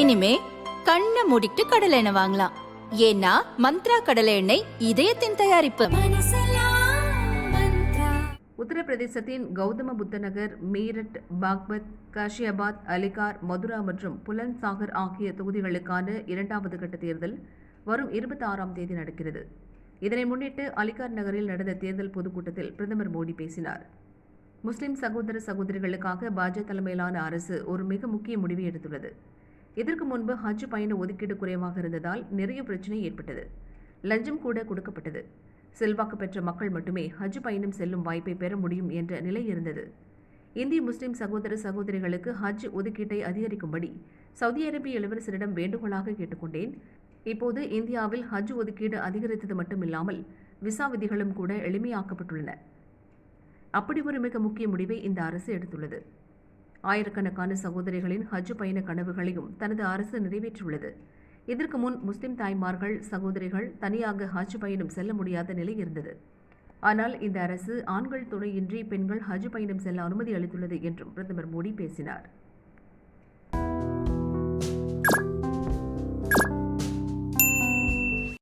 இனிமே கண்ணை மூடிட்டு கடலை எண்ணெய் வாங்கலாம். ஏன்னா மந்த்ரா கடலை எண்ணெய் இதயத்தின் தயாரிப்பு. உத்தரப்பிரதேசத்தின் கௌதம புத்த நகர் மீரட் பாக்பத் காஷியாபாத் அலிகார் மதுரா மற்றும் புலன் சாகர் ஆகிய தொகுதிகளுக்கான இரண்டாவது கட்ட தேர்தல் வரும் இருபத்தி ஆறாம் தேதி நடக்கிறது. இதனை முன்னிட்டு அலிகார் நகரில் நடந்த தேர்தல் பொதுக்கூட்டத்தில் பிரதமர் மோடி பேசினார். முஸ்லிம் சகோதர சகோதரிகளுக்காக பாஜக தலைமையிலான அரசு ஒரு மிக முக்கிய முடிவை எடுத்துள்ளது. இதற்கு முன்பு ஹஜ் பயண ஒதுக்கீடு குறைவாக இருந்ததால் நிறைய பிரச்சனை ஏற்பட்டது. லஞ்சம் கூட கொடுக்கப்பட்டது. செல்வாக்கு பெற்ற மக்கள் மட்டுமே ஹஜ் பயணம் செல்லும் வாய்ப்பை பெற முடியும் என்ற நிலை இருந்தது. இந்திய முஸ்லிம் சகோதர சகோதரிகளுக்கு ஹஜ் ஒதுக்கீட்டை அதிகரிக்கும்படி சவுதி அரேபிய இளவரசரிடம் வேண்டுகோளாக கேட்டுக்கொண்டேன். இப்போது இந்தியாவில் ஹஜ் ஒதுக்கீடு அதிகரித்தது மட்டுமில்லாமல் விசா விதிகளும் கூட எளிமையாக்கப்பட்டுள்ளன. அப்படி ஒரு மிக முக்கிய முடிவை இந்த அரசு எடுத்துள்ளது. ஆயிரக்கணக்கான சகோதரிகளின் ஹஜ் பயண கனவுகளையும் தனது அரசு நிறைவேற்றியுள்ளது. இதற்கு முன் முஸ்லிம் தாய்மார்கள் சகோதரிகள் தனியாக ஹஜ் பயணம் செல்ல முடியாத நிலை இருந்தது. ஆனால் இந்த அரசு ஆண்கள் துணையின்றி பெண்கள் ஹஜ் பயணம் செல்ல அனுமதி அளித்துள்ளது என்றும் பிரதமர் மோடி பேசினார்.